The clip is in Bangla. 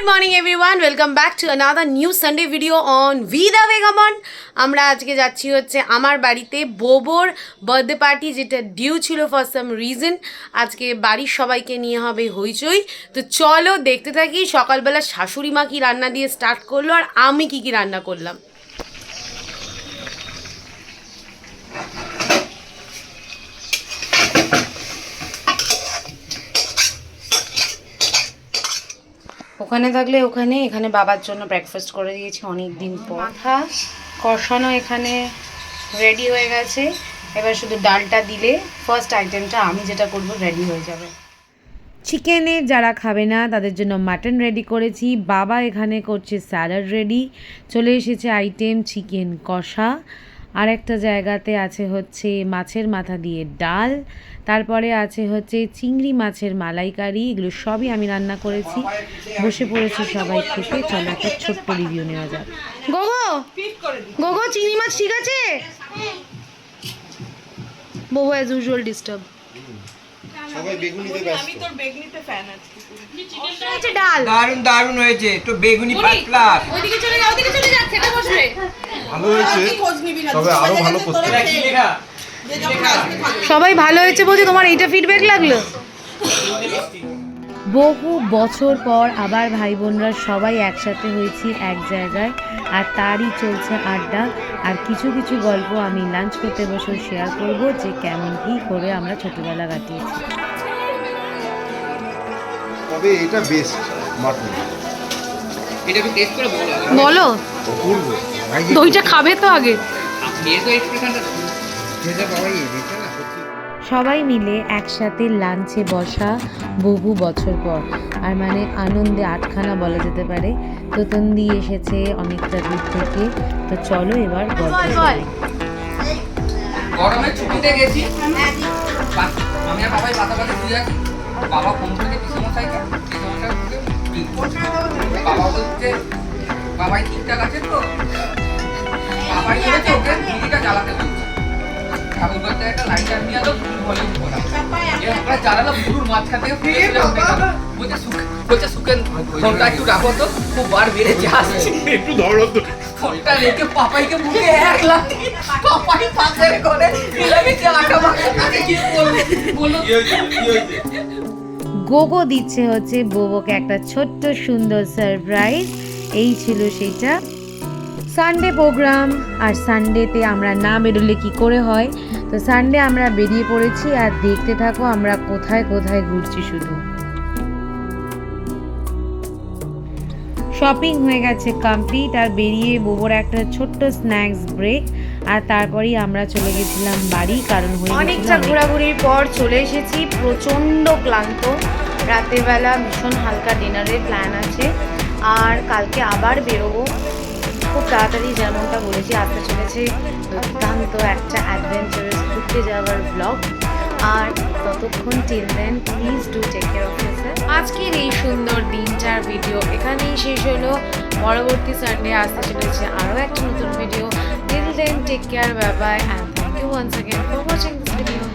Good morning everyone welcome back to another new Sunday video on Vida বেগামন আমরা আজকে যাচ্ছি হচ্ছে আমার বাড়িতে বোবোর বার্থডে পার্টি যেটা ডিউ ছিল ফর সাম রিজন আজকে বাড়ির সবাইকে নিয়ে হবে হইচই। তো চলো দেখতে থাকি, সকালবেলা শাশুড়ি মা কি রান্না দিয়ে স্টার্ট করল আর আমি কি কি রান্না করলাম। ওখানে থাকলে ওখানে, এখানে বাবার জন্য ব্রেকফাস্ট করে দিয়েছি অনেক দিন পর। মাথা কষানো এখানে রেডি হয়ে গেছে। এবার শুধু ডালটা দিলে ফার্স্ট আইটেমটা আমি যেটা করব রেডি হয়ে যাবে। চিকেনে যারা খাবে না, তাদের জন্য মাটন রেডি করেছি। বাবা এখানে করছে স্যালাড রেডি চলে এসেছে আইটেম চিকেন কষা। আর একটা জায়গাতে আছে হচ্ছে মাছের মাথা দিয়ে ডাল তারপরে আছে হচ্ছে চিংড়ি মাছের মালাইকারি এগুলো সবই আমি রান্না করেছি। বসে পড়েছি সবাই খেতে চলো একটা ছোট্ট রিভিউ নেওয়া যাক। গোগো! গোগো চিংড়ি মাছ ঠিক আছে? বহু অ্যাজ ইউজুয়াল ডিস্টার্ব সবাই বেগুনিতে ব্যস্ত। হচ্ছে ডাল। দারুণ দারুণ হয়েছে। একটু বেগুনি পাতলা। ওইদিকে চলে যাও ওইদিকে চলে যাচ্ছে এটা বসবে। ভালো হয়েছে। তবে আরও ভালো করতে সবাই ভালো হয়েছে বলছে তোমার এইটা ফিডব্যাক লাগল? বহু বছর পর আবার ভাই বোনরা সবাই একসাথে হয়েছি এক জায়গায় আর তারই চলছে আড্ডা। আর কিছু কিছু গল্প আমি লাঞ্চ করতে বসে শেয়ার করব যে কেমন কি করে আমরা ছোটবেলা কাটিয়েছি। তবে এটা বেস্ট মাটন। এটা একটু টেস্ট করে বলো। বলো। অপূর্ব দইটা খাবে তো আগে। সবাই মিলে একসাথে লাঞ্চে বসা বহু বছর পর। আর মানে আনন্দে আটখানা বলা যেতে পারে। তোতন্দি এসেছে অনেকটা দূর থেকে। তো চলো এবার গল্প শুনি। গরমে ছুটিতে গেছি। আমি আর বাবাই পাতাপাতি শুয়ে আছি। বাবা ফোন করে পিসমশাইকে পিসমশাই বাবা বলছে বাবাই ঠিকঠাক আছে তো? বাবাই বলেছে ওকে দিদিটা জ্বালাতে বলছে ঠাকুর করতে একটা লাইটার নিয়ে তো ফুল ভলিউম করা। এবার জ্বালালো ফুলুর মাঝখান থেকে ফুলে ফুলে উঠে গেল বলছে সুখ- বলছে সুখেন ফোনটা একটু রাখো তো খুব বার বেড়েছে আসছে একটু ধরো তো। ফোনটা রেখে পাপাইকে মুখে এক লাখ পাপাই পাশের করে মিলামিশে আঁকা মাখা তাকে কি বলবে? বলো। গোগো দিচ্ছে হচ্ছে বোবোকে একটা ছোট্ট সুন্দর সারপ্রাইজ এই ছিল সেটা। সানডে প্রোগ্রাম আর সানডেতে আমরা না বেরোলে কি করে হয়? তো সানডে আমরা বেরিয়ে পড়েছি আর দেখতে থাকো আমরা কোথায় কোথায় ঘুরছি শুধু। শপিং হয়ে গেছে কমপ্লিট আর বেরিয়ে বোবোর একটা ছোট্ট স্ন্যাক্স ব্রেক আর তারপরেই আমরা চলে গেছিলাম বাড়ি কারণ অনেকটা ঘোরাঘুরির পর চলে এসেছি প্রচণ্ড ক্লান্ত। রাতের বেলা ভীষণ হালকা ডিনারের প্ল্যান আছে। আর কালকে আবার বেরোবো। খুব তাড়াতাড়ি যেমনটা বলেছি, আসতে চলেছে দুর্দান্ত একটা অ্যাডভেঞ্চারাস ঘুরতে যাওয়ার ব্লগ আর ততক্ষণ till please do take care of আজকের এই সুন্দর দিনটার ভিডিও এখানেই শেষ হলো। পরবর্তী সানডে আসতে চলেছে আরও একটা নতুন video till then take care bye bye and thank you once again for watching this video